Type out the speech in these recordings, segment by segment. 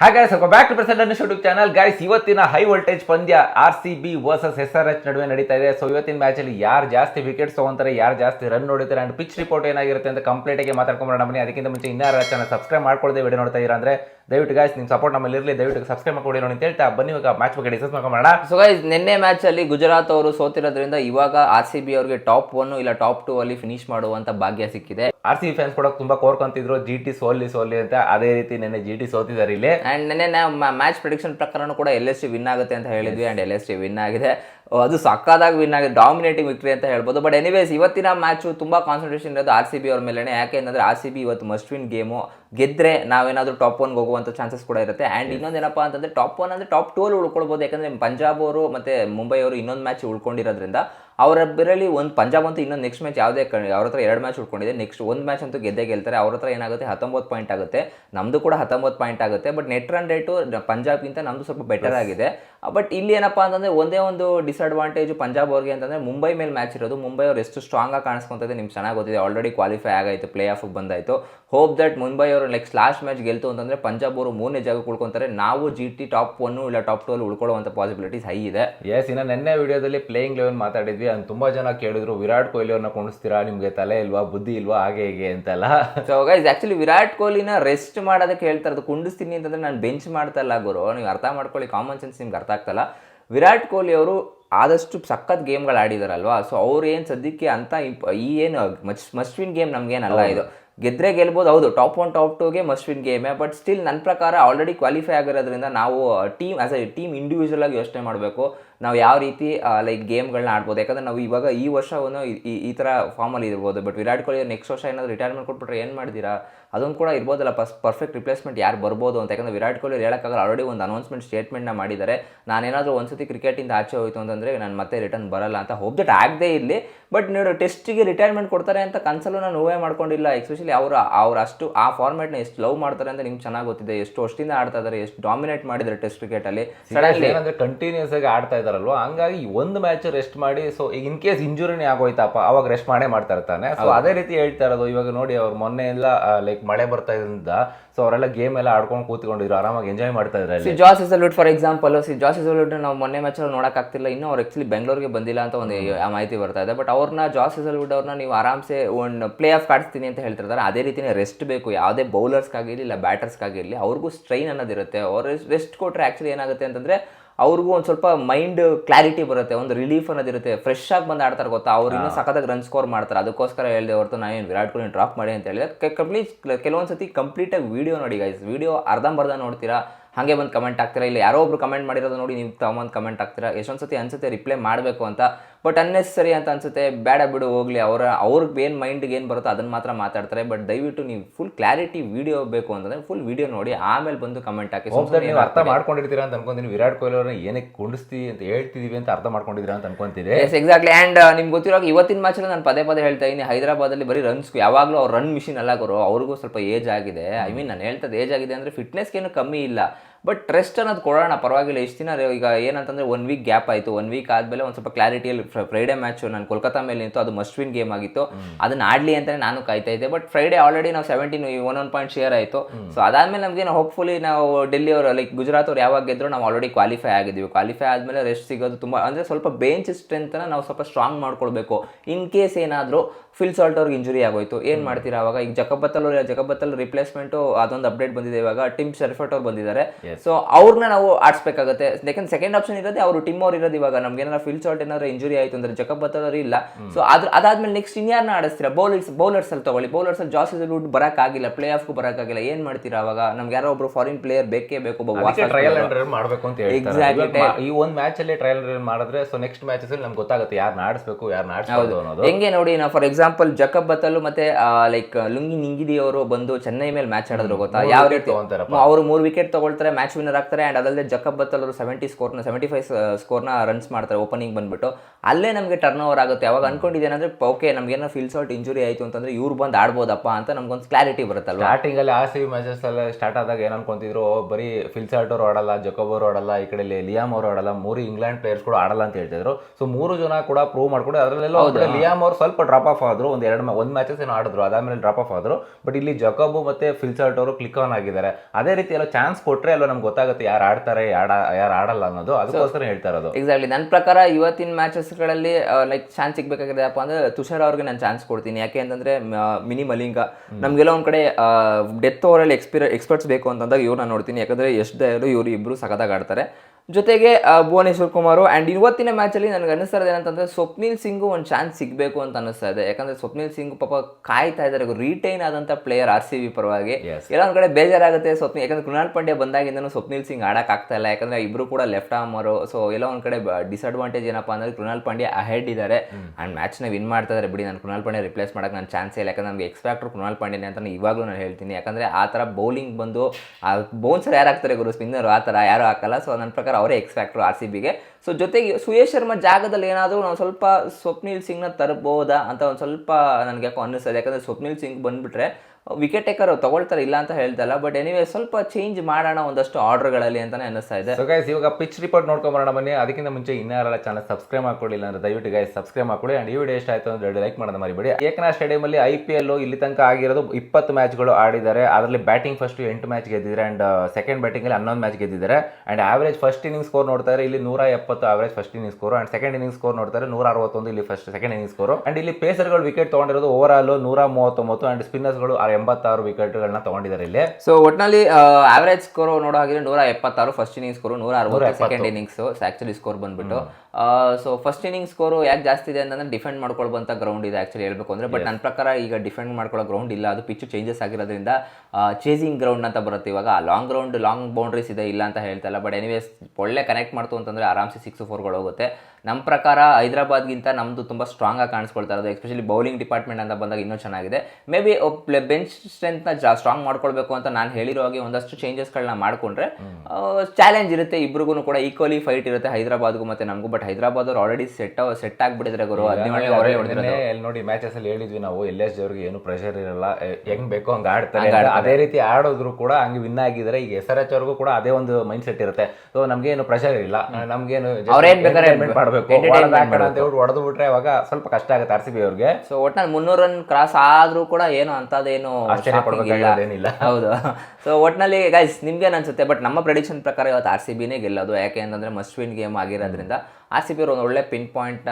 ಹಾಗೆ ಸ್ವಲ್ಪ back to present YouTube channel guys ಇವತ್ತಿನ ಹೈ ವೋಲ್ಟೇಜ್ ಪಂದ್ಯ R C B versus S R H ನಡುವೆ ನಡೀತಾ ಇದೆ. ಸೊ ಇವತ್ತಿನ ಮ್ಯಾಚ್ ಅಲ್ಲಿ ಯಾರು ಜಾಸ್ತಿ ವಿಕೆಟ್ ತಗೊಂತಾರೆ ಯಾರು ಜಾಸ್ತಿ ರನ್ ನೋಡಿತಾರೆ ಅಂಡ್ ಪಿಚ್ ರಿಪೋರ್ಟ್ ಏನಾಗಿರುತ್ತೆ ಅಂತ ಕಂಪ್ಲೀಟ್ ಆಗಿ ಮಾತಾಡ್ಕೊಂಡ್ಬರೋಣ ಬನ್ನಿ. ಅದಕ್ಕಿಂತ ಮುಂಚೆ ಇನ್ನಾರು ಚಾನಲ್ ಸಬ್ಸ್ಕ್ರೈಬ್ ಮಾಡ್ಕೊಳ್ಳದೆ ವಿಡಿಯೋ ನೋಡ್ತಾ ಇರೋ ಅಂದ್ರೆ ದಯವಿಟ್ಟು ಗಾಯ್ಸ್ ನಿಮ್ಮ ಸಪೋರ್ಟ್ ನಮ್ಮಲ್ಲಿ ಇರಲಿ. ದಯವಿಟ್ಟು ಸಬ್ಸ್ಕ್ರೈಬ್ ಮಾಡ್ಕೊಳ್ಳಿ ನೋಡಿ ಅಂತ ಹೇಳ್ತಾ ಬನ್ನಿ. ಇವಾಗ ಮ್ಯಾಚ್ ಬಗ್ಗೆ ಡಿಸ್ಕಸ್ ಮಾಡ್ಕೊಂಬೋಣ ಸೊ ಗೈಸ್ ನಿನ್ನೆ ಮ್ಯಾಚ್ ಅಲ್ಲಿ ಗುಜರಾತ್ ಅವರು ಸೋತಿರೋದ್ರಿಂದ ಇವಾಗ ಆರ್ ಸಿ ಬಿ ಅವರಿಗೆ ಟಾಪ್ ಒನ್ ಇಲ್ಲ ಟಾಪ್ ಟೂ ಅಲ್ಲಿ ಫಿನಿಶ್ ಮಾಡುವಂತ ಭಾಗ್ಯ ಸಿಕ್ಕಿದೆ. ಆರ್ ಸಿ ಬಿ ಫ್ಯಾನ್ಸ್ ಕೂಡ ತುಂಬಾ ಕೋರ್ಕೊಂತಿದ್ರು. ಜಿ ಟಿ ಸೋಲಿ ಸೋಲಿ ಅಂತ ಅದೇ ರೀತಿ ನಿನ್ನೆ ಜಿ ಟಿ ಸೋತಿದ್ದಾರೆ ಇಲ್ಲಿ. ಅಂಡ್ ನೆನ್ನೆ ನಾವು ಮ್ಯಾಚ್ ಪ್ರಿಡಿಕ್ಷನ್ ಪ್ರಕಾರನೂ ಕೂಡ ಎಲ್ ಎಸ್ ಟಿ ವಿನ್ ಆಗುತ್ತೆ ಅಂತ ಹೇಳಿದ್ವಿ and L S T win ಆಗಿದೆ. ಅದು ಸಕ್ಕದಾಗಿ ವಿನ್ ಆಗಿದೆ. ಡಾಮಿನೇಟಿಂಗ್ ವಿಕ್ಟ್ರಿ ಅಂತ ಹೇಳ್ಬೋದು. ಬಟ್ ಎನಿವೇಸ್ ಇವತ್ತಿನ ಮ್ಯಾಚು ತುಂಬ ಕಾನ್ಸಂಟ್ರೇಷನ್ ಇರೋದು ಆರ್ ಸಿ ಬಿ ಅವ್ರ ಮೇಲೇ ಯಾಕೆ ಅಂದರೆ ಆರ್ ಸಿ ಬಿ ಇವತ್ತು ಮಸ್ಟ್ ವಿನ್ ಗೇಮು ಗೆದ್ದರೆ ನಾವೇನಾದರೂ ಟಾಪ್ ಒನ್ಗೆ ಹೋಗುವಂಥ ಚಾನ್ಸಸ್ ಕೂಡ ಇರುತ್ತೆ. ಅಂಡ್ ಇನ್ನೊಂದೇನಪ್ಪ ಅಂತಂದರೆ ಟಾಪ್ ಒನ್ ಅಂದರೆ ಟಾಪ್ ಟೂ ಅಲ್ಲಿ ಉಳ್ಕೊಳ್ಬೋದು. ಯಾಕಂದರೆ ಪಂಜಾಬ್ ಅವರು ಮತ್ತು ಮುಂಬೈ ಅವರು ಇನ್ನೊಂದು ಮ್ಯಾಚ್ ಉಳ್ಕೊಂಡಿರೋದ್ರಿಂದ ಅವರೊಬ್ಬರಲ್ಲಿ ಒಂದು ಪಂಜಾಬ್ ಅಂತೂ ಇನ್ನೊಂದು ನೆಕ್ಸ್ಟ್ ಮ್ಯಾಚ್ ಯಾವುದೇ ಅವ್ರ ಹತ್ರ ಎರಡು ಮ್ಯಾಚ್ ಉಳ್ಕೊಂಡಿದೆ ನೆಕ್ಸ್ಟ್ ಒಂದು ಮ್ಯಾಚ್ ಅಂತೂ ಗೆದ್ದೇ ಗೆಲ್ತಾರೆ. ಅವ್ರ ಹತ್ರ ಏನಾಗುತ್ತೆ? ಹತ್ತೊಂಬತ್ತು ಪಾಯಿಂಟ್ ಆಗುತ್ತೆ. ನಮ್ಮದು ಕೂಡ ಹತ್ತೊಂಬತ್ತು ಪಾಯಿಂಟ್ ಆಗುತ್ತೆ. ಬಟ್ ನೆಟ್ ರನ್ ರೇಟು ಪಂಜಾಬ್ಗಿಂತ ನಮ್ಮದು ಸ್ವಲ್ಪ ಬೆಟರ್ ಆಗಿದೆ. ಬಟ್ ಇಲ್ಲಿ ಏನಪ್ಪ ಅಂತಂದರೆ ಒಂದೇ ಒಂದು ಡಿಸ್ಅಡ್ವಾಂಟೇಜ್ ಪಂಜಾಬ್ ಅವ್ರಿಗೆ ಅಂತಂದರೆ ಮುಂಬೈ ಮೇಲೆ ಮ್ಯಾಚ್ ಇರೋದು. ಮುಂಬೈ ಅವ್ರು ಎಷ್ಟು ಸ್ಟ್ರಾಂಗ್ ಆಗಿ ಕಾಣಿಸ್ಕೊಂತದೆ ನಿಮ್ಗೆ ಚೆನ್ನಾಗಿ ಗೊತ್ತಿದೆ. ಆಲ್ರೆಡಿ ಕ್ವಾಲಿಫೈ ಆಗಾಯಿತು. ಪ್ಲೇ ಆಫ್ ಬಂದಾಯಿತು. ಹೋಪ್ ದಟ್ ಮುಂಬೈ ಅವರು ನೆಕ್ಸ್ಟ್ ಲಾಸ್ಟ್ ಮ್ಯಾಚ್ ಗೆಲ್ತು ಅಂತಂದರೆ ಪಂಜಾಬ್ ಅವರು ಮೂರನೇ ಜಾಗ ಉಳ್ಕೊತಾರೆ ನಾವು ಜಿ ಟಿ ಟಾಪ್ ಒನ್ನು ಇಲ್ಲ ಟಾಪ್ ಟು ಅಲ್ಲಿ ಉಳ್ಕೊಳ್ಳುವಂಥ ಪಾಸಿಬಿಲಿಟೀಸ್ ಹೈ ಇದೆ. ಎಸ್ ಇನ್ನು ನೆನ್ನೆ ವಿಡಿಯೋದಲ್ಲಿ ಪ್ಲೇಯಿಂಗ್ ಲೆವೆನ್ ಮಾತಾಡಿದ್ವಿ. ಅಂತ ತುಂಬಾ ಜನ ಕೇಳಿದ್ರು ವಿರಾಟ್ ಕೊಹ್ಲಿ ಅವ್ರನ್ನ ಕುಣಿಸ್ತೀರಾ ನಿಮ್ಗೆ ತಲೆ ಇಲ್ವಾ? ಬುದ್ಧಿ ಇಲ್ವಾ? ಹಾಗೆ ಹೀಗೆ ಅಂತೆಲ್ಲ. ಸೊ ಗೈಸ್ ಆಕ್ಚುಲಿ ವಿರಾಟ್ ಕೊಹ್ಲಿನ ರೆಸ್ಟ್ ಮಾಡೋದಕ್ಕೆ ಹೇಳ್ತಾ ಇರೋದು ಕುಂಡಿಸ್ತೀನಿ ಅಂತಂದ್ರೆ ನಾನು ಬೆಂಚ್ ಮಾಡ್ತಾ ಇಲ್ಲ ಗುರು. ನೀವು ಅರ್ಥ ಮಾಡ್ಕೊಳ್ಳಿ ಕಾಮನ್ ಸೆನ್ಸ್ ನಿಮ್ಗೆ ಅರ್ಥ ಆಗ್ತಲ್ಲ ವಿರಾಟ್ ಕೊಹ್ಲಿ ಅವರು ಆದಷ್ಟು ಸಖತ್ ಗೇಮ್ಗಳು ಆಡಿದಾರಲ್ವಾ? ಸೊ ಅವ್ರು ಏನು ಸದ್ಯಕ್ಕೆ ಅಂತ ಇಂಪ್- ಈ ಏನು ಮಚ್ ಮಸ್ಟ್ ವಿನ್ ಗೇಮ್ ನಮ್ಗೇನಲ್ಲ ಇದು. ಗೆದ್ರೆ ಗೆಲ್ಬೋದು ಹೌದು ಟಾಪ್ ಒನ್ ಟಾಪ್ ಟೂಗೆ ಮಸ್ಟ್ ವಿನ್ ಗೇಮೇ ಬಟ್ ಸ್ಟಿಲ್ ನನ್ನ ಪ್ರಕಾರ ಆಲ್ರೆಡಿ ಕ್ವಾಲಿಫೈ ಆಗಿರೋದ್ರಿಂದ ನಾವು team as a team individual ಆಗಿ ಯೋಚನೆ ಮಾಡಬೇಕು. ನಾವು ಯಾವ ರೀತಿ ಲೈಕ್ ಗೇಮ್ಗಳನ್ನ ಆಡ್ಬೋದು. ಯಾಕಂದ್ರೆ ನಾವು ಇವಾಗ ಈ ವರ್ಷವನ್ನು ಈ- ಈ- ಥರ ಫಾರ್ಮಲ್ಲಿ ಇರ್ಬೋದು. ಬಟ್ ವಿರಾಟ್ ಕೊಹ್ಲಿ ನೆಕ್ಸ್ಟ್ ವರ್ಷ ಏನಾದರೂ ರಿಟೈರ್ಮೆಂಟ್ ಕೊಟ್ಬಿಟ್ರೆ ಏನು ಮಾಡ್ತೀರಾ? ಅದೊಂದು ಕೂಡ ಇರ್ಬೋದಲ್ಲ. ಪಸ್ ಪರ್ಫೆಕ್ಟ್ ರಿಪ್ಲೇಸ್ಮೆಂಟ್ ಯಾರು ಬರ್ಬೋದು ಅಂತ. ಯಾಕಂದ್ರೆ ವಿರಾಟ್ ಕೊಹ್ಲಿ ಹೇಳೋಕ್ಕಾಗಲ್ಲ. ಆಲ್ರೆಡಿ ಒಂದು ಅನೌನ್ಸ್ಮೆಂಟ್ ಸ್ಟೇಟ್ಮೆಂಟ್ನ ಮಾಡಿದ್ದಾರೆ. ನಾನೇನಾದರೂ ಒಂದ್ಸತಿ ಕ್ರಿಕೆಟಿಂದ ಆಚೆ ಹೋಯ್ತು ಅಂತಂದರೆ ನಾನು ಮತ್ತೆ ರಿಟರ್ನ್ ಬರಲ್ಲ ಅಂತ ಹೋಪ್ ದಟ್ ಆಗದೇ ಇರಲಿ. ಬಟ್ ನೀವು ಟೆಸ್ಟಿಗೆ ರಿಟೈರ್ಮೆಂಟ್ ಕೊಡ್ತಾರೆ ಅಂತ ಕನ್ಸಲ್ಲೂ ನಾನು ಊಹೆ ಮಾಡ್ಕೊಂಡಿಲ್ಲ. ಎಸ್ಪೆಷಲಿ ಅವರು ಅವ್ರು ಅಷ್ಟು ಆ ಫಾರ್ಮ್ಯಾಟ್ನ ಎಷ್ಟು ಲವ್ ಮಾಡ್ತಾರೆ ಅಂತ ನಿಮ್ಗೆ ಚೆನ್ನಾಗಿ ಗೊತ್ತಿದೆ. ಎಷ್ಟು ವರ್ಷದಿಂದ ಆಡ್ತಾ ಇದ್ದಾರೆ ಎಷ್ಟು ಡಾಮಿನೇಟ್ ಮಾಡಿದ್ರೆ ಟೆಸ್ಟ್ ಕ್ರಿಕೆಟಲ್ಲಿ ಸಡನ್ಲಿ ಅಂದರೆ ಕಂಟಿನ್ಯೂಸ್ ಆಗಿ ಆಡ್ತಾ ಇದಾರಲ್ವಾ ಹಂಗಾಗಿ ಒಂದು ಮ್ಯಾಚ್ ರೆಸ್ಟ್ ಮಾಡಿ ಸೊ ಈಗ ಇನ್ ಕೇಸ್ ಇಂಜುರಿನೇ ಆಗೋಯ್ತಪ್ಪ ಅವಾಗ ರೆಸ್ಟ್ ಮಾಡೇ ಮಾಡ್ತಾ ಇರ್ತಾನೆ. ಸೊ ಅದೇ ರೀತಿ ಹೇಳ್ತಾ ಇರೋದು ಇವಾಗ ನೋಡಿ ಅವ್ರು ಮೊನ್ನೆ ಎಲ್ಲ ಲೈಕ್ ಮಳೆ ಬರ್ತಾ ಇದ್ರಿಂದ ಸೊ ಅವರೆಲ್ಲ ಗೇಮ್ ಎಲ್ಲ ಆಡ್ಕೊಂಡು ಕೂತ್ಕೊಂಡಿದ್ರು ಆರಾಮಾಗಿ ಎಂಜಾಯ್ ಮಾಡ್ತಾ ಇದ್ದಾರೆ ಅಲ್ಲಿ. ಸಿ ಜಾಸ್ ಇಸಲ್ಯೂಟ್ ಫಾರ್ ಎಕ್ಸಾಂಪಲ್ ಸಿ ಜಾಸ್ ಇಸಲ್ಯೂಟ್ ನಾವು ಮೊನ್ನೆ ಮ್ಯಾಚಲ್ಲಿ ನೋಡಕ್ಕಾಗ್ತಿಲ್ಲ ಇನ್ನೂ ಅವ್ರು ಆಕ್ಚುಲಿ ಬೆಂಗಳೂರಿಗೆ ಬಂದಿಲ್ಲ ಅಂತ ಒಂದು ಮಾಹಿತಿ ಬರ್ತಾ ಇದೆ. ಬಟ್ ಅವ್ರನ್ನ ಜಾಸ್ ಇಸಲ್ಯೂಟ್ ಅವ್ರನ್ನ ನೀವು ಆರಾಮ್ಸೆ ಒಂದು ಪ್ಲೇ ಆಫ್ ಕಾಡಿಸ್ತೀನಿ ಅಂತ ಹೇಳ್ತಿರ್ತಾರೆ. ಅದೇ ರೀತಿ ರೆಸ್ಟ್ ಬೇಕು ಯಾವುದೇ ಬೌಲರ್ಸ್ಗಾಗಿರಲಿ ಇಲ್ಲ ಬ್ಯಾಟರ್ಸ್ಗಾಗಿರಲಿ ಅವ್ರಿಗೂ ಸ್ಟ್ರೈನ್ ಅನ್ನೋದಿರುತ್ತೆ. ಅವ್ರು ರೆಸ್ಟ್ ಕೊಟ್ಟರೆ ಆ್ಯಕ್ಚುಲಿ ಏನಾಗುತ್ತೆ ಅಂತಂದರೆ ಅವ್ರಿಗೂ ಒಂದು ಸ್ವಲ್ಪ ಮೈಂಡ್ ಕ್ಲಾರಿಟಿ ಬರುತ್ತೆ ಒಂದು ರಿಲೀಫ್ ಅನ್ನೋದಿರುತ್ತೆ ಫ್ರೆಶ್ ಆಗಿ ಬಂದು ಆಡ್ತಾರೆ ಗೊತ್ತಾ? ಅವ್ರು ಇನ್ನೂ ಸಖತ್ತಾಗಿ ರನ್ ಸ್ಕೋರ್ ಮಾಡ್ತಾರೆ. ಅದಕ್ಕೋಸ್ಕರ ಹೇಳಿದೆ ಹೊರತು ಏನು ವಿರಾಟ್ ಕೊಹ್ಲಿ ಡ್ರಾಪ್ ಮಾಡಿ ಅಂತ ಹೇಳಿದೆ. ಕಂಪ್ಲೀಟ್ ಕೆಲವೊಂದು ಸತಿ ಕಂಪ್ಲೀಟಾಗಿ ವೀಡಿಯೋ ನೋಡಿ ಗೈಸ್ ವೀಡಿಯೋ ಅರ್ಧಂಬರ್ಧ ನೋಡ್ತೀರಾ? ಹಾಗೆ ಬಂದು ಕಮೆಂಟ್ ಆಗ್ತೀರಾ ಇಲ್ಲ ಯಾರೋ ಒಬ್ರು ಕಮೆಂಟ್ ಮಾಡಿರೋದು ನೋಡಿ ನೀವು ತಗೊಂಬಂದು ಕಮೆಂಟ್ ಆಗ್ತೀರಾ ಎಷ್ಟೊಂದು ಸತಿ ಅನ್ಸುತ್ತೆ ರಿಪ್ಲೈ ಮಾಡಬೇಕು ಅಂತ. ಬಟ್ ಅನ್ನೆಸರಿ ಅಂತ ಅನ್ಸುತ್ತೆ. ಬೇಡ ಬಿಡು ಹೋಗ್ಲಿ. ಅವರ ಅವ್ರಿಗೆ ಏನು ಮೈಂಡ್ಗೆ ಏನು ಬರುತ್ತೋ ಅದನ್ನ ಮಾತ್ರ ಮಾತಾಡ್ತಾರೆ. ಬಟ್ ದಯವಿಟ್ಟು ನೀವು ಫುಲ್ ಕ್ಲಾರಿಟಿ ವಿಡಿಯೋ ಬೇಕು ಅಂತಂದ್ರೆ ಫುಲ್ ವಿಡಿಯೋ ನೋಡಿ ಆಮೇಲೆ ಬಂದು ಕಮೆಂಟ್ ಹಾಕಿ. ನೀವು ಅರ್ಥ ಮಾಡ್ಕೊಂಡಿರ್ತೀರಾ ಅಂತ ಅನ್ಕೊಂತೀನಿ. ವಿರಾಟ್ ಕೊಹ್ಲಿ ಅವ್ರನ್ನ ಏನಕ್ಕೆ ಕುಂಡಿಸ್ತೀವಿ ಅಂತ ಹೇಳ್ತಿದೀವಿ ಅಂತ ಅರ್ಥ ಮಾಡ್ಕೊಂಡಿದ್ದೀರಾ ಅಂತ ಅನ್ಕೊಂತೀನಿ. ಎಸ್ ಎಕ್ಸಾಕ್ಟ್ಲಿ ಆ್ಯಂಡ್ ನಿಮ್ಗೆ ಗೊತ್ತಿರೋ ಇವತ್ತಿನ ಮ್ಯಾಚಲ್ಲಿ ನಾನು ಪದೇ ಪದೇ ಹೇಳ್ತಾ ಇದ್ದೀನಿ ಹೈದರಾಬಾದಲ್ಲಿ ಬರೀ ರನ್ಸ್ ಯಾವಾಗಲೂ ಅವ್ರು ರನ್ ಮಿಷಿನ್ ಅಲ್ಲಾಗೋರು ಗುರು. ಅವ್ರಿಗೂ ಸ್ವಲ್ಪ ಏಜ್ ಆಗಿದೆ. ಐ ಮೀನ್ ನಾನು ಹೇಳ್ತದ ಏಜ್ ಆಗಿದೆ ಅಂದರೆ ಫಿಟ್ನೆಸ್ಗೇನು ಕಮ್ಮಿ ಇಲ್ಲ. ಬಟ್ ರೆಸ್ಟ್ ಅನ್ನೋದು ಕೊಡೋಣ ಪರವಾಗಿಲ್ಲ. ಎಷ್ಟು ದಿನ ಈಗ ಏನಂತಂದರೆ ಒನ್ ವೀಕ್ ಗ್ಯಾಪ್ ಆಯಿತು. ಒನ್ ವೀಕ್ ಆದಮೇಲೆ ಒಂದು ಸ್ವಲ್ಪ ಕ್ಲಾರಿಟಿಯಲ್ಲಿ ಫ್ರೈಡೇ ಮ್ಯಾಚು ನಾನು ಕೋಲ್ಕತ್ತಾ ಮೇಲೆ ನಿಂತು ಅದು ಮಸ್ಟ್ ವಿನ್ ಗೇಮ್ ಆಗಿತ್ತು. ಅದನ್ನ ಆಡಲಿ ಅಂತಲೇ ನಾನು ಕಾಯ್ತಾ ಇದ್ದೆ. ಬಟ್ ಫ್ರೈಡೇ ಆಲ್ರೆಡಿ ನಾವು seventeen one one point share ಆಯಿತು ಸೊ ಅದಾದಮೇಲೆ ನಮಗೆ ಹೋಪ್ಫುಲಿ ನಾವು ಡೆಲ್ಲಿ ಅವರು ಲೈಕ್ ಗುಜರಾತ್ ಅವ್ರು ಯಾವಾಗ ಗೆದ್ರು ನಾವು ಆಲ್ರೆಡಿ ಕ್ವಾಲಿಫೈ ಆಗಿದ್ದೀವಿ. ಕ್ವಾಲಿಫೈ ಆದಮೇಲೆ ರೆಸ್ಟ್ ಸಿಗೋದು ತುಂಬ ಅಂದರೆ ಸ್ವಲ್ಪ ಬೆಂಚ್ ಸ್ಟ್ರೆಂತನ ನಾವು ಸ್ವಲ್ಪ ಸ್ಟ್ರಾಂಗ್ ಮಾಡ್ಕೊಳ್ಬೇಕು. ಇನ್ ಕೇಸ್ ಏನಾದರೂ ಫಿಲ್ ಸಾಲ್ಟ್ ಅವ್ರಿಗೆ ಇಂಜುರಿ ಆಗೋಯ್ತು. ಏನು ಮಾಡ್ತೀರಾ ಅವಾಗ? ಈಗ ಜಕಬತ್ತಲ್ ಅವ್ರು ಜಕಬತ್ತಲ್ ರಿಪ್ಲೇಸ್ಮೆಂಟು ಅದೊಂದು ಅಪ್ಡೇಟ್ ಬಂದಿದೆ ಇವಾಗ. ಟಿಮ್ ಶರ್ಫಟ್ ಅವ್ರು ಬಂದಿದ್ದಾರೆ. ಸೊ ಅವ್ರನ್ನ ನಾವು ಆಡಿಸ್ಬೇಕಾಗುತ್ತೆ. ಯಾಕಂದ್ರೆ ಸೆಕೆಂಡ್ ಆಪ್ಷನ್ ಇರೋದೇ ಅವರು ಟಿಮ್ ಅವ್ರು ಇರೋದು ಇವಾಗ. ನಮ್ಗೆ ಏನಾರ ಫಿಲ್ ಸಾಲ್ಟ್ ಏನಾದ್ರು ಇಂಜುರಿ ಆಯ್ತು ಅಂದ್ರೆ ಜಕಬತ್ತಲ್ ಅವ್ರು ಇಲ್ಲ. ಸೊ ಅದ್ರ ಅದಾದ್ಮೇಲೆ ನೆಕ್ಸ್ಟ್ ಇನ್ಯಾರನ್ನ ಆಡಿಸ್ತೀರಾ? ಬೌಲರ್ಸ್ ಬೌಲರ್ಸ್ ಅಲ್ಲಿ ತಗೊಳ್ಳಿ. ಬೌಲರ್ಸ್ ಅಲ್ಲಿ ಜಾಸ್ ವುಡ್ ಬರೋಕ್ಕಾಗಿಲ್ಲ ಪ್ಲೇ ಆಫ್ಗೂ ಬರೋಕ್ಕಾಗಿಲ್ಲ. ಏನು ಮಾಡ್ತೀರಾ ಅವಾಗ? ನಮ್ಗೆ ಯಾರೋ ಒಬ್ರು ಫಾರಿನ್ ಪ್ಲೇಯರ್ ಬೇಕೇ ಬೇಕು ಟ್ರಯಲ್ ಅಂಡ್ ಮಾಡಬೇಕು ಅಂತ. ಈ ಒಂದು ಮ್ಯಾಚ್ ಅಲ್ಲಿ ಟ್ರಯಲ್ ಮಾಡಿದ್ರೆ ಸೊ ನೆಕ್ಸ್ಟ್ ಮ್ಯಾಚಸ್ ಅಲ್ಲಿ ನಮ್ಗೆ ಗೊತ್ತಾಗುತ್ತೆ ಯಾರು ಆಡಿಸ್ಬೇಕು ಯಾರು ಆಡಿಸ್ಬೋದು ಅನ್ನೋದು. ಹೆಂಗೆ ನೋಡಿ ನಾ ಫಾರ್ ಎಕ್ಸಾಂಪಲ್ ಜಕಬ್ ಬತಲು ಮತ್ತೆ ಲೈಕ್ ಲುಂಗಿ ನಿಂಗಿದಿ ಅವರು ಬಂದು ಚೆನ್ನೈ ಮೇಲೆ ಮ್ಯಾಚ್ ಆಡಿದ್ರು ಗೊತ್ತಾ? ಯಾವ ರೀತಿ. ಅವರು ಮೂರು ವಿಕೆಟ್ ತಗೊಳ್ತಾರೆ ಮ್ಯಾಚ್ ವಿನರ್ ಆಗ್ತಾರೆ ಅಂಡ್ ಅದಲ್ಲದೆ ಜಕಬ್ ಬತ್ತಲ್ ಅವರು ಸೆವೆಂಟಿ ಸ್ಕೋರ್ನ ಸೆವೆಂಟಿ ಫೈವ್ ಸ್ಕೋರ್ನ ರನ್ಸ್ ಮಾಡ್ತಾರೆ ಓಪನಿಂಗ್ ಬಂದ್ಬಿಟ್ಟು. ಅಲ್ಲೇ ನಮಗೆ ಟರ್ನ್ ಓವರ್ ಆಗುತ್ತೆ. ಅವಾಗ ಅನ್ಕೊಂಡಿದ್ದೇನೆ ಓಕೆ ನಮ್ಗೆ ಏನೋ ಫೀಲ್ಸ್ ಔಟ್ ಇಂಜುರಿ ಆಯಿತು ಅಂತಂದ್ರೆ ಇವ್ರು ಬಂದು ಆಡ್ಬೋದಪ್ಪ ಅಂತ ನಮ್ಗೊಂದು ಕ್ಲಾರಿಟಿ ಬರುತ್ತಲ್ಲ ಸ್ಟಾರ್ಟಿಂಗ್ ಅಲ್ಲಿ ಆ ಸಿ ಮ್ಯಾಚಸ್ ಎಲ್ಲ ಸ್ಟಾರ್ಟ್ ಆದಾಗ ಏನ್ ಅನ್ಕೊಂತಿದ್ರು ಬರೀ ಫಿಲ್ಸ್ ಔಟ್ ಅವ್ರು ಆಡಲ್ಲ ಜಕಬ್ ಅವರು ಆಡಲ್ಲ ಈ ಕಡೆ ಲಿಯಾಮ್ ಅವರು ಆಡಲ್ಲ ಮೂರು ಇಂಗ್ಲೆಂಡ್ ಪ್ಲೇಯರ್ಸ್ ಕೂಡ ಆಡಲ್ಲ ಅಂತ ಹೇಳ್ತಿದ್ರು ಸೊ ಮೂರು ಜನ ಕೂಡ ಪ್ರೂವ್ ಮಾಡ್ಕೊಂಡು ಅದರಲ್ಲೆಲ್ಲ ಲಿಯಾಮ್ ಅವ್ರು ಸ್ವಲ್ಪ ಡ್ರಾಪ್ ಆಫ್ ಆದ್ರು ಒಂದು ಎರಡು ಒಂದು ಮ್ಯಾಚಸ್ ಏನೋ ಆಡಿದ್ರು ಅದಾದಮೇಲೆ ಡ್ರಾಪ್ ಆಫ್ ಆದ್ರು ಬಟ್ ಇಲ್ಲಿ ಜಕಾಬು ಮತ್ತೆ ಫಿಲ್ಸರ್ಟ್ ಅವರು ಕ್ಲಿಕ್ ಆನ್ ಆಗಿದ್ದಾರೆ. ಅದೇ ರೀತಿ ಎಲ್ಲ ಚಾನ್ಸ್ ಕೊಟ್ಟರೆ ಎಲ್ಲ ನಮ್ಗೆ ಗೊತ್ತಾಗುತ್ತೆ ಯಾರು ಆಡ್ತಾರೆ ಯಾರು ಆಡಲ್ಲ ಅನ್ನೋದು. ಅದಕ್ಕೋಸ್ಕರ ಹೇಳ್ತಾ ಇರೋದು. ಎಕ್ಸಾಕ್ಟ್ಲಿ ನನ್ನ ಪ್ರಕಾರ ಇವತ್ತಿನ ಮ್ಯಾಚಸ್ಗಳಲ್ಲಿ ಲೈಕ್ ಚಾನ್ಸ್ ಸಿಗಬೇಕಾಗಿದೆ. ಅಪ್ಪ ಅಂದ್ರೆ ತುಷಾರ್ ಅವ್ರಿಗೆ ನಾನು ಚಾನ್ಸ್ ಕೊಡ್ತೀನಿ. ಯಾಕೆ ಅಂತಂದ್ರೆ ಮಿನಿ ಮಲಿಂಗ. ನಮಗೆಲ್ಲ ಒಂದು ಕಡೆ ಡೆತ್ ಓವರಲ್ಲಿ ಎಕ್ಸ್ಪೀರಿಯ ಎಕ್ಸ್ಪರ್ಟ್ಸ್ ಬೇಕು ಅಂತಂದಾಗ ಇವ್ರನ್ನ ನೋಡ್ತೀನಿ. ಯಾಕಂದ್ರೆ ಎಷ್ಟು ಇವರು ಇಬ್ಬರು ಸಖತ್ತಾಗಿ ಆಡ್ತಾರೆ. ಜೊತೆಗೆ ಭುವನೇಶ್ವರ್ ಕುಮಾರು ಆ್ಯಂಡ್ ಇವತ್ತಿನ ಮ್ಯಾಚಲ್ಲಿ ನನಗೆ ಅನ್ನಿಸ್ತಾ ಇದೆ ಏನಂತಂದ್ರೆ ಸ್ವಪ್ನಿಲ್ ಸಿಂಗು ಒಂದು ಚಾನ್ಸ್ ಸಿಗಬೇಕು ಅಂತ ಅನ್ನಿಸ್ತಾ ಇದೆ. ಯಾಕಂದರೆ ಸ್ವಪ್ನಿಲ್ ಸಿಂಗ್ ಪಾಪ ಕಾಯ್ತಾ ಇದ್ದಾರೆ ರೀಟೈನ್ ಆದಂಥ ಪ್ಲೇಯರ್ ಆರ್ ಸಿ ಬಿ ಪರವಾಗಿ. ಎಲ್ಲೊಂದು ಎಲ್ಲ ಒಂದ್ ಕಡೆ ಬೇಜಾರಾಗುತ್ತೆ ಸ್ವಪ್ನಿ ಯಾಕಂದ್ರೆ ಕೃಣಾಲ್ ಪಾಂಡ್ಯ ಬಂದಾಗಿಂದನೂ ಸ್ವಪ್ನಿಲ್ ಸಿಂಗ್ ಆಡೋಕ್ಕಾಗ್ತಾ ಆಗ್ತಾ ಇಲ್ಲ. ಯಾಕಂದರೆ ಇಬ್ಬರು ಕೂಡ ಲೆಫ್ಟ್ ಆಮರು ಸೊ ಎಲ್ಲ ಒಂದು ಕಡೆ ಡಿಸ್ಅಡ್ವಾಂಟೇಜ್ ಏನಪ್ಪ ಅಂದರೆ ಕೃಣಾಲ್ ಪಾಂಡ್ಯ ಅಹೆಡ್ ಇದ್ದಾರೆ. ಆ್ಯಂಡ್ ಮ್ಯಾಚ್ನ ನ ವಿನ್ ಮಾಡ್ತಾ ಇದ್ದಾರೆ. ಬಿಡಿ ನಾನು ಕೃಣಾಲ್ ಪಾಂಡ್ಯ ರಿಪ್ಲೇಸ್ ಮಾಡೋಕ್ಕೆ ನಾನು ಚಾನ್ಸ್ ಇಲ್ಲ. ಯಾಕಂದ್ರೆ ನನಗೆ ಎಕ್ಸ್ಪ್ಯಾಕ್ಟ್ರು ಕೃಣಾಲ್ ಪಾಂಡ್ಯನೇ ಅಂತ ನಾನು ಇವಾಗಲೂ ನಾನು ಹೇಳ್ತೀನಿ. ಯಾಕಂದರೆ ಆ ಥರ ಬೌಲಿಂಗ್ ಬಂದು ಆ ಬೌನ್ಸರ್ ಯಾರು ಹಾಕ್ತಾರೆ ಗುರು ಸ್ಪಿನ್ನರ್ ಆ ಥರ ಯಾರೂ ಹಾಕಲ್ಲ. ಸೊ ನನ್ನ ಪ್ರಕಾರ ಅವರೇ ಎಕ್ಸ್ಪೆಕ್ಟ್ರು ಆರ್ ಸಿ ಬಿಗೆ ಸೊ ಜೊತೆಗೆ ಸುಯೇಶ್ ಶರ್ಮಾ ಜಾಗದಲ್ಲಿ ಏನಾದರೂ ನಾವು ಸ್ವಲ್ಪ ಸ್ವಪ್ನಿಲ್ ಸಿಂಗ್ನ ತರಬಹುದಾ ಅಂತ ಒಂದು ಸ್ವಲ್ಪ ನನಗೆ ಯಾಕೋ ಅನ್ನಿಸ್ತದೆ. ಯಾಕಂದ್ರೆ ಸ್ವಪ್ನಿಲ್ ಸಿಂಗ್ ಬಂದ್ಬಿಟ್ರೆ ವಿಕೆಟ್ ಟೇಕರ್ ತಗೊಳ್ತಾರೆ, ಇಲ್ಲ ಅಂತ ಹೇಳ್ತಲ್ಲ ಬಟ್ ಎನಿವೇ ಸ್ವಲ್ಪ ಚೇಂಜ್ ಮಾಡೋಣ ಒಂದಷ್ಟು ಆರ್ಡರ್ಗಳಲ್ಲಿ ಅಂತಾನೆ ಅನ್ನಿಸ್ತಾ ಇದೆ. ಸೊ ಗೈಸ್ ಇವಾಗ ಪಿಚ್ ರಿಪೋರ್ಟ್ ನೋಡ್ಕೊಂಬರೋಣ ಬನ್ನಿ. ಅದಕ್ಕಿಂತ ಮುಂಚೆ ಇನ್ನಾರಲ್ಲ ಚಾನಲ್ ಸಬ್ಸ್ಕ್ರೈಬ್ ಮಾಡ್ಕೊಳ್ಳಿಲ್ಲ ಅಂದ್ರೆ ದಯವಿಟ್ಟು ಗೈಸ್ ಸಬ್ಸ್ಕ್ರೈಬ್ ಮಾಡ್ಕೊಳ್ಳಿ. ಅಂಡ್ ಈ ವಿಡಿಯೋ ಇಷ್ಟ ಆಯ್ತು ಅಂದ್ರೆ ಲೈಕ್ ಮಾಡೋದು ಮರಿಬೇಡಿ. ಏಕನಾಥ್ ಸ್ಟೇಡಿಯಂ ಅಲ್ಲಿ ಐ ಪಿ ಇಲ್ಲಿ ತನಕ ಆಗಿರೋದು ಇಪ್ಪತ್ತು ಮ್ಯಾಚ್ಗಳು ಆಡಿದ್ದಾರೆ. ಅದರಲ್ಲಿ ಬ್ಯಾಟಿಂಗ್ ಫಸ್ಟ್ ಎಂಟು ಮ್ಯಾಚ್ ಗೆದ್ದಿದ್ದಾರೆ ಅಂಡ್ ಸೆಕೆಂಡ್ ಬ್ಯಾಟಿಂಗ್ ಅಲ್ಲಿ ಹನ್ನೊಂದು ಮ್ಯಾಚ್ ಗೆದ್ದಿದ್ದಾರೆ. And average first inning score ನೋಡ್ತಾರೆ ಇಲ್ಲಿ ನೂರ ಎಪ್ಪತ್ತು average first inning score and second inning score ನೋಡ್ತಾರೆ ನೂರ ಅರವತ್ತೊಂದು ಇಲ್ಲಿ first second inning score and ಇಲ್ಲಿ ಪೇಸರ್ಗಳು ವಿಕೆಟ್ ತಗೊಂಡಿರೋದು ಓವರ್ ಆಲ್ ನೂರ ಮೂವತ್ತೊಂಬತ್ತು. ಅಂಡ್ ಸ್ಪಿನ್ನರ್ಸ್ಗಳು ಎಂಬತ್ತಾರು ವಿಕೆಟ್ಗಳನ್ನ ತಗೊಂಡಿದ್ದಾರೆ ಇಲ್ಲಿ. ಸೊ ಒಟ್ನಲ್ಲಿ ಆವರೇಜ್ ಸ್ಕೋರ್ ನೋಡೋ ಹಾಗೆ ನೂರ ಎಪ್ಪತ್ತಾರು ಫಸ್ಟ್ ಇನಿಂಗ್ ಸ್ಕೋರ್ ನೂರ ಅರವತ್ತು ಸೆಕೆಂಡ್ ಇನ್ನಿಂಗ್ಸ್ ಆಕ್ಚುಲಿ ಸ್ಕೋರ್ ಬಂದ್ಬಿಟ್ಟು. ಸೊ ಫಸ್ಟ್ ಇನಿಂಗ್ ಸ್ಕೋರ್ ಯಾಕೆ ಜಾಸ್ತಿ ಇದೆ ಅಂತಂದ್ರೆ ಡಿಫೆಂಡ್ ಮಾಡ್ಕೊಳ್ಬಂತ ಗ್ರೌಂಡ್ ಇದೆ ಆಕ್ಚುಲಿ ಹೇಳ್ಬೇಕು ಅಂದ್ರೆ ಬಟ್ ನನ್ನ ಪ್ರಕಾರ ಈಗ ಡಿಫೆಂಡ್ ಮಾಡ್ಕೊಳ್ಳೋ ಗ್ರೌಂಡ್ ಇಲ್ಲ. ಅದು ಪಿಚ್ಚು ಚೇಂಜಸ್ ಆಗಿರೋದ್ರಿಂದ ಚೇಸಿಂಗ್ ಗ್ರೌಂಡ್ ಅಂತ ಬರುತ್ತೆ ಇವಾಗ. ಲಾಂಗ್ ಗ್ರೌಂಡ್ ಲಾಂಗ್ ಬೌಂಡ್ರೀಸ್ ಇದೆ ಇಲ್ಲ ಅಂತ ಹೇಳ್ತಲ್ಲ ಬಟ್ ಎನಿವೇಸ್ ಒಳ್ಳೆ ಕನೆಕ್ಟ್ ಮಾಡ್ತು ಅಂತಂದ್ರೆ ಆರಾಮ್ಸೆ ಸಿಕ್ಸ್ ಫೋರ್ಗಳು ಹೋಗುತ್ತೆ. ನಮ್ಮ ಪ್ರಕಾರ ಹೈದರಾಬಾದ್ಗಿಂತ ನಮ್ಮದು ತುಂಬ ಸ್ಟ್ರಾಂಗ್ ಆಗಿ ಕಾಣಿಸ್ಕೊಳ್ತಾ ಇರೋದು ಎಸ್ಪೆಷಲಿ ಬೌಲಿಂಗ್ ಡಿಪಾರ್ಟ್ಮೆಂಟ್ ಅಂತ ಬಂದಾಗ ಇನ್ನೂ ಚೆನ್ನಾಗಿದೆ. ಮೇ ಬಿ ಬೆಂಚ್ ಸ್ಟ್ರೆಂತ್ನ ಜಾ ಸ್ಟ್ರಾಂಗ್ ಮಾಡ್ಕೊಳ್ಬೇಕು ಅಂತ ನಾನು ಹೇಳಿರೋ ಹಾಗೆ ಒಂದಷ್ಟು ಚೇಂಜಸ್ಗಳನ್ನ ಮಾಡಿಕೊಂಡ್ರೆ ಚಾಲೆಂಜ್ ಇರುತ್ತೆ ಇಬ್ರಿಗೂ ಕೂಡ ಈಕ್ವಲಿ ಫೈಟ್ ಇರುತ್ತೆ ಹೈದರಾಬಾದ್ಗೂ ಮತ್ತೆ ನಮಗೂ. ಬಟ್ ಹೈದರಾಬಾದ್ ಅವ್ರು ಆಲ್ರೆಡಿ ಸೆಟ್ ಸೆಟ್ ಆಗಿಬಿಟ್ಟಿದ್ರೆ ಗುರು. ನೆನ್ನೆ ನೋಡಿ ಮ್ಯಾಚಸ್ ಅಲ್ಲಿ ಹೇಳಿದ್ವಿ ನಾವು ಎಲ್ ಎಸ್ ಏನು ಪ್ರೆಷರ್ ಇರಲ್ಲ ಹೆಂಗ್ ಬೇಕೋ ಹಂಗ ಆಡ್ತಾರೆ ಅದೇ ರೀತಿ ಆಡೋದ್ರು ಕೂಡ ಹಂಗೆ ವಿನ್ ಆಗಿದ್ರೆ. ಈಗ ಎಸ್ ಆರ್ ಎಚ್ ಅವ್ರಿಗೂ ಕೂಡ ಅದೇ ಒಂದು ಮೈಂಡ್ ಸೆಟ್ ಇರುತ್ತೆ. ಸೊ ನಮ್ಗೆ ಏನು ಪ್ರೆಷರ್ ಇಲ್ಲ ನಮ್ಗೇನು ಅವ್ರೇನ್ ಬೇಕಾದ್ರೆ ಮಾಡಬೇಕು ಅಂತ ಹೊಡೆದು ಬಿಟ್ರೆ ಅವಾಗ ಸ್ವಲ್ಪ ಕಷ್ಟ ಆಗುತ್ತೆ ಆರ್ ಸಿ ಬಿ ಅವ್ರಿಗೆ. ಸೊ ಒಟ್ನಲ್ಲಿ ಮುನ್ನೂರು ರನ್ ಕ್ರಾಸ್ ಆದ್ರೂ ಕೂಡ ಏನು ಅಂತದೇನು ಆಶ್ಚರ್ಯ ಪಡ್ಬೇಕಾಗಿರೋದೇನಿಲ್ಲ. ಹೌದು. ಸೊ ಒಟ್ನಲ್ಲಿ ಗೈಸ್ ನಿಮ್ಗೆ ಅನ್ಸುತ್ತೆ? ಬಟ್ ನಮ್ಮ ಪ್ರೆಡಿಕ್ಷನ್ ಪ್ರಕಾರ ಇವತ್ತು ಆರ್ ಸಿ ಬಿನೇ ಗೆಲ್ಲೋದು. ಯಾಕೆ ಅಂತಂದ್ರೆ ಮಸ್ಟ್ ವಿನ್ ಗೇಮ್ ಆಗಿರೋದ್ರಿಂದ. ಆರ್ ಸಿ ಬಿ ಒಂದು ಒಳ್ಳೆ ಪಿನ್ ಪಾಯಿಂಟ್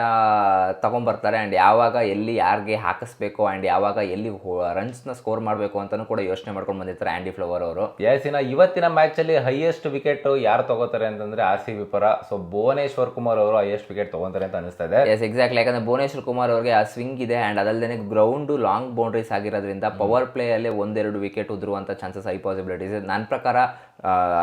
ತೊಗೊಂಬರ್ತಾರೆ. ಆ್ಯಂಡ್ ಯಾವಾಗ ಎಲ್ಲಿ ಯಾರಿಗೆ ಹಾಕಿಸ್ಬೇಕು ಆ್ಯಂಡ್ ಯಾವಾಗ ಎಲ್ಲಿ ರನ್ಸ್ನ ಸ್ಕೋರ್ ಮಾಡಬೇಕು ಅಂತಲೂ ಕೂಡ ಯೋಚನೆ ಮಾಡ್ಕೊಂಡು ಬಂದಿರ್ತಾರೆ ಆ್ಯಂಡಿ ಫ್ಲವರ್ ಅವರು. ಯಸಿನ ಇವತ್ತಿನ ಮ್ಯಾಚಲ್ಲಿ ಹೈಯೆಸ್ಟ್ ವಿಕೆಟ್ ಯಾರು ತಗೋತಾರೆ ಅಂತಂದರೆ ಆರ್ ಸಿ ಬಿ ಪರ. ಸೊ ಭುವನೇಶ್ವರ್ ಕುಮಾರ್ ಅವರು ಹೈಯೆಸ್ಟ್ ವಿಕೆಟ್ ತಗೋತಾರೆ ಅಂತ ಅನಿಸ್ತಾ ಇದೆ. ಎಸ್ ಎಕ್ಸಾಕ್ಟ್ಲಿ ಯಾಕಂದರೆ ಭುವನೇಶ್ವರ್ ಕುಮಾರ್ ಅವರಿಗೆ ಆ ಸ್ವಿಂಗ್ ಇದೆ ಆ್ಯಂಡ್ ಅದಲ್ಲದೆ ಗ್ರೌಂಡು ಲಾಂಗ್ ಬೌಂಡ್ರೀಸ್ ಆಗಿರೋದ್ರಿಂದ ಪವರ್ ಪ್ಲೇಯಲ್ಲೇ ಒಂದೆರಡು ವಿಕೆಟ್ ಉದುರುವಂಥ ಚಾನ್ಸಸ್ ಐ ಪಾಸಿಬಿಲಿಟೀಸ್ ನನ್ನ ಪ್ರಕಾರ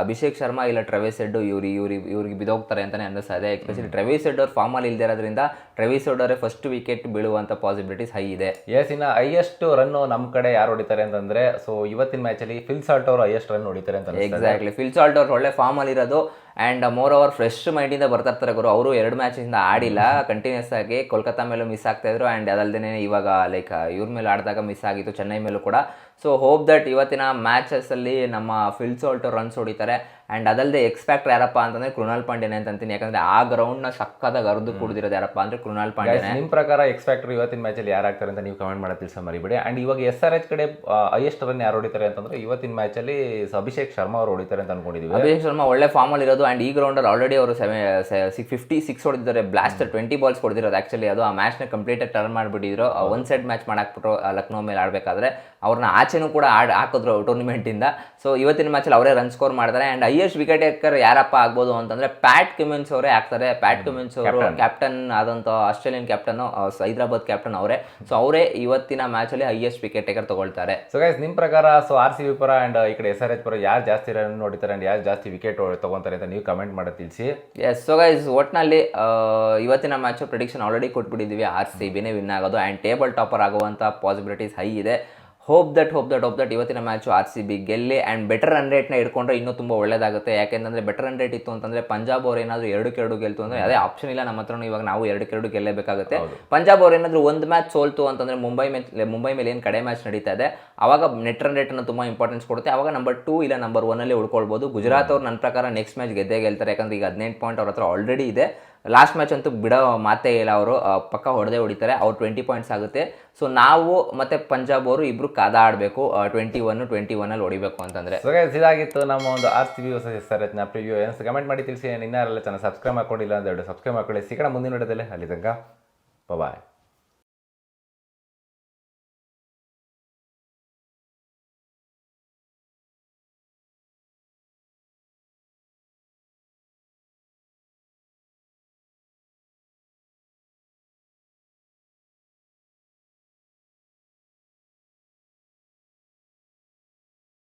ಅಭಿಷೇಕ್ ಶರ್ಮಾ ಇಲ್ಲ ಟ್ರವೇಸ್ ಎಡ್ಡು ಇವ್ರು ಇವ್ರಿ ಇವ್ರಿಗೆ ಬಿದೋಗ್ತಾರೆ ಅಂತಲೇ ಅನ್ನಿಸ್ತಾ ಇದೆ. ಎಸ್ಪೆಷಲಿ ಟ್ರೆವಿಸ್ ಹೆಡ್ ಫಾರ್ಮ್ ಫಾರ್ಮಲ್ಲಿ ಇಲ್ಲದೆ ಇರೋದ್ರಿಂದ ಟ್ರೆವಿಸ್ ಹೆಡ್ ಫಸ್ಟ್ ವಿಕೆಟ್ ಬೀಳುವಂಥ ಪಾಸಿಬಿಲಿಟೀಸ್ ಹೈ ಇದೆ. ಎಸ್ ಇನ್ನ ಹೈಯೆಸ್ಟ್ ರನ್ ನಮ್ಮ ಕಡೆ ಯಾರು ಹೊಡಿತಾರೆ ಅಂತಂದ್ರೆ ಸೊ ಇವತ್ತಿನ ಮ್ಯಾಚ್ ಅಲ್ಲಿ ಫಿಲ್ ಸಾಲ್ಟ್ ಅವರು ಹೈಯೆಸ್ಟ್ ರನ್ ಹೊಡಿತಾರೆ ಅಂತ ಎಕ್ಸಾಕ್ಟ್ಲಿ ಫಿಲ್ ಸಾಲ್ಟ್ ಅವ್ರು ಒಳ್ಳೆ ಫಾರ್ಮಲ್ಲಿ ಇರೋದು. ಆ್ಯಂಡ್ ಮೋರ್ ಓವರ್ ಫ್ರೆಶ್ ಮೈಂಡಿಂದ ಬರ್ತಾ ಇರ್ತಾರೆ ಗುರು. ಅವರು ಎರಡು ಮ್ಯಾಚಿಂದ ಆಡಿಲ್ಲ. ಕಂಟಿನ್ಯೂಸ್ ಆಗಿ ಕೋಲ್ಕತ್ತಾ ಮೇಲೂ ಮಿಸ್ ಆಗ್ತಾ ಇದ್ರು. ಆ್ಯಂಡ್ ಅದಲ್ಲದೇ ಇವಾಗ ಲೈಕ್ ಇವ್ರ ಮೇಲೆ ಆಡಿದಾಗ ಮಿಸ್ ಆಗಿತ್ತು. ಚೆನ್ನೈ ಮೇಲೂ ಕೂಡ. ಸೊ ಹೋಪ್ ದಟ್ ಇವತ್ತಿನ ಮ್ಯಾಚಸಲ್ಲಿ ನಮ್ಮ ಫಿಲ್ ಸಾಲ್ಟ್ ರನ್ಸ್ ಹೊಡಿತಾರೆ. ಆ್ಯಂಡ್ ಅದಲ್ಲದೆ ಎಕ್ಸ್ಪೆಕ್ಟರ್ ಯಾರಪ್ಪ ಅಂತಂದರೆ ಕೃಣಾಲ್ ಪಾಂಡ್ಯನೇ ಅಂತ ಅಂತೀನಿ. ಯಾಕಂದರೆ ಆ ಗ್ರೌಂಡ್ನ ಸಕ್ಕದಾಗ ಅರ್ದು ಕುಡಿದಿರೋದು ಯಾರಪ್ಪ ಅಂದ್ರೆ ಕೃಣಾಲ್ ಪಾಂಡೆ ನಿಮ್ಮ ನಿಮ್ ಪ್ರಕಾರ ಎಕ್ಸ್ಪ್ಯಾಕ್ಟರ್ ಇವತ್ತಿನ ಮ್ಯಾಚಲ್ಲಿ ಯಾರು ಆಗ್ತಾರೆ ಅಂತ ನೀವು ಕಮೆಂಟ್ ಮಾಡೋದು ತಿಳಿಸ ಮರಿಬೇಡಿ. ಆ್ಯಂಡ್ ಇವಾಗ ಎಸ್ ಆರ್ ಎಚ್ ಕಡೆ ಹೈಯೆಸ್ಟ್ ರನ್ ಯಾರು ಹೊಡಿತಾರೆ ಅಂತಂದರೆ ಇವತ್ತಿನ ಮ್ಯಾಚಲ್ಲಿ ಅಭಿಷೇಕ್ ಶರ್ಮಾ ಅವರು ಹೊಡಿತಾರೆ ಅಂತ ಅನ್ಕೊಂಡಿದ್ದೀವಿ ಅಭಿಷೇಕ್ ಶರ್ಮಾ ಒಳ್ಳೆ ಫಾರ್ಮಲ್ಲಿ ಇರೋದು. ಆ್ಯಂಡ್ ಈ ಗ್ರೌಂಡಲ್ಲಿ ಆಲ್ರೆಡಿ ಅವರು ಸೆವೆ ಫಿಫ್ಟಿ ಸಿಕ್ಸ್ ಹೊಡೆದಿದ್ದಾರೆ. ಬ್ಲಾಸ್ಟರ್ ಟ್ವೆಂಟಿ ಬಾಲ್ಸ್ ಹೊಡೆದಿರೋದು ಆ್ಯಕ್ಚುಲಿ ಅದು ಆ ಮ್ಯಾಚ್ನ ಕಂಪ್ಲೀಟಾಗಿ ಟರ್ನ್ ಮಾಡಿಬಿಟ್ಟಿದ್ರು. ಒನ್ ಸೈಡ್ ಮ್ಯಾಚ್ ಮಾಡಾಕ್ಬಿಟ್ರು ಲಕ್ನೋ ಮೇಲೆ ಆಡಬೇಕಾದ್ರೆ. ಅವ್ರನ್ನ ಆಚೆನೂ ಕೂಡ ಆಡ್ ಹಾಕಿದ್ರು ಟೂರ್ನಿಮೆಂಟಿಂದ ಸೊ ಇವತ್ತಿನ ಮ್ಯಾಚಲ್ಲಿ ಅವರೇ ರನ್ ಸ್ಕೋರ್ ಮಾಡ್ತಾರೆ ಆ್ಯಂಡ್ ಹೈಯೆಸ್ಟ್ ವಿಕೆಟ್ ಟೇಕರ್ ಯಾರಪ್ಪ ಆಗ್ಬೋದು ಅಂತಂದ್ರೆ ಪ್ಯಾಟ್ ಕಮಿನ್ಸ್ ಅವರೇ ಆಗ್ತಾರೆ. ಪ್ಯಾಟ್ ಕಮಿನ್ಸ್ ಅವರು ಕ್ಯಾಪ್ಟನ್ ಆದಂಥ ಆಸ್ಟ್ರೇಲಿಯನ್ ಕ್ಯಾಪ್ಟನ್ ಹೈದರಾಬಾದ್ ಕ್ಯಾಪ್ಟನ್ ಅವರೇ. ಸೊ ಅವರೇ ಇವತ್ತಿನ ಮ್ಯಾಚಲ್ಲಿ ಹೈಯೆಸ್ಟ್ ವಿಕೆಟ್ ಟೇಕರ್ ತಗೊಳ್ತಾರೆ. ಸೊ ಗೈಸ್ ನಿಮ್ಮ ಪ್ರಕಾರ ಸೊ ಆರ್ ಸಿ ಬಿ ಪರ ಅಂಡ್ ಈ ಕಡೆ ಎಸ್ ಆರ್ ಎಚ್ ಪರ ಯಾರು ಜಾಸ್ತಿ ರನ್ ನೋಡಿದ್ದಾರೆ ಅಂಡ್ ಯಾರು ಜಾಸ್ತಿ ವಿಕೆಟ್ ತಗೊಂತಾರೆ ಅಂತ ನೀವು ಕಮೆಂಟ್ ಮಾಡಿ ತಿಳಿಸಿ. ಎಸ್ ಸೊ ಗೈಸ್ ಒಟ್ನಲ್ಲಿ ಇವತ್ತಿನ ಮ್ಯಾಚ್ ಪ್ರಿಡಿಕ್ಷನ್ ಆಲ್ರೆಡಿ ಕೊಟ್ಬಿಟ್ಟಿದ್ದೀವಿ. ಆರ್ ಸಿ ಬಿನೇ ವಿನ್ ಆಗೋದು ಆ್ಯಂಡ್ ಟೇಬಲ್ ಟಾಪರ್ ಆಗುವಂಥ ಪಾಸಿಬಿಲಿಟೀಸ್ ಹೈ ಇದೆ. Hope that hope that hope that ಇವತ್ತಿನ ಮ್ಯಾಚು ಆರ್ ಸಿ ಬಿ ಗೆಲ್ಲಿ ಆ್ಯಂಡ್ ಬೆಟರ್ ರನ್ ರೇಟ್ನ ಇಟ್ಕೊಂಡ್ರೆ ಇನ್ನೂ ತುಂಬ ಒಳ್ಳೆಯದಾಗುತ್ತೆ ಯಾಕೆಂದರೆ ಬೆಟರ್ ರನ್ ರೇಟ್ ಇತ್ತು ಅಂತಂದರೆ ಪಂಜಾಬ್ ಅವ್ರು ಏನಾದರೂ ಎರಡು ಕೆರಡು ಗೆಲ್ತು ಅಂದರೆ ಅದೇ ಆಪ್ಷನ್ ಇಲ್ಲ ನಮ್ಮ ಹತ್ರನೂ ಇವಾಗ ನಾವು ಎರಡು ಕೆರಡು ಗೆಲ್ಲಬೇಕಾಗುತ್ತೆ ಪಂಜಾಬ್ ಅವ್ರು ಏನಾದರೂ ಒಂದು ಮ್ಯಾಚ್ ಸೋಲ್ತು ಅಂತಂದರೆ ಮುಂಬೈ ಮೇಲೆ ಮುಂಬೈ ಮೇಲೆ ಏನು ಕಡೆ ಮ್ಯಾಚ್ ನಡೀತಾ ಇದೆ ಆವಾಗ ನೆಟ್ ರನ್ ರೇಟನ್ನು ತುಂಬ ಇಂಪಾರ್ಟೆನ್ಸ್ ಕೊಡುತ್ತೆ. ಆವಾಗ ನಂಬರ್ ಟೂ ಇಲ್ಲ ನಂಬರ್ ಒನ್ನಲ್ಲಿ ಉಳ್ಕೊಳ್ಬೋದು. ಗುಜರಾತ್ ಅವ್ರು ನನ್ನ ಪ್ರಕಾರ ನೆಕ್ಸ್ಟ್ ಮ್ಯಾಚ್ ಗೆದ್ದೇ ಗೆಲ್ತಾರೆ. ಯಾಕಂದ್ರೆ ಈಗ ಹದಿನೆಂಟು ಪಾಯಿಂಟ್ ಅವ್ರ ಹತ್ರ ಆಲ್ರೆಡಿ ಇದೆ. ಲಾಸ್ಟ್ ಮ್ಯಾಚ್ ಅಂತೂ ಬಿಡೋ ಮಾತೇ ಇಲ್ಲ ಅವರು. ಪಕ್ಕ ಹೊಡೆದೇ ಹೊಡಿತಾರೆ. ಅವ್ರು ಟ್ವೆಂಟಿ ಪಾಯಿಂಟ್ಸ್ ಆಗುತ್ತೆ. ಸೊ ನಾವು ಮತ್ತೆ ಪಂಜಾಬ್ ಅವರು ಇಬ್ರು ಕಾದ ಆಡಬೇಕು ಟ್ವೆಂಟಿ ಒನ್ ಟ್ವೆಂಟಿ ಒನ್ನಲ್ಲಿ ಹೊಡಿಬೇಕು ಅಂತಂದರೆ. ಇದಾಗಿತ್ತು ನಮ್ಮ ಒಂದು ಆರ್ ಸಿ ಆರ್ ಎಚ್ನ ಪ್ರಿವ್ಯೂ. ಏನು ಕಮೆಂಟ್ ಮಾಡಿ ತಿಳಿಸಿ ಇನ್ನಾರೆಲ್ಲ ಚೆನ್ನಾಗಿ ಸಬ್ಸ್ಕ್ರೈಬ್ ಮಾಡ್ಕೊಂಡಿಲ್ಲ ಅಂದ್ರೆ ಸಬ್ಸ್ಕ್ರೈಬ್ ಮಾಡ್ಕೊಳ್ಳಿ. ಸಿಗೋಣ ಮುಂದಿನ ವಿಡಿಯೋದಲ್ಲಿ. ಅಲ್ಲಿ ತನಕ ಬಾಯ್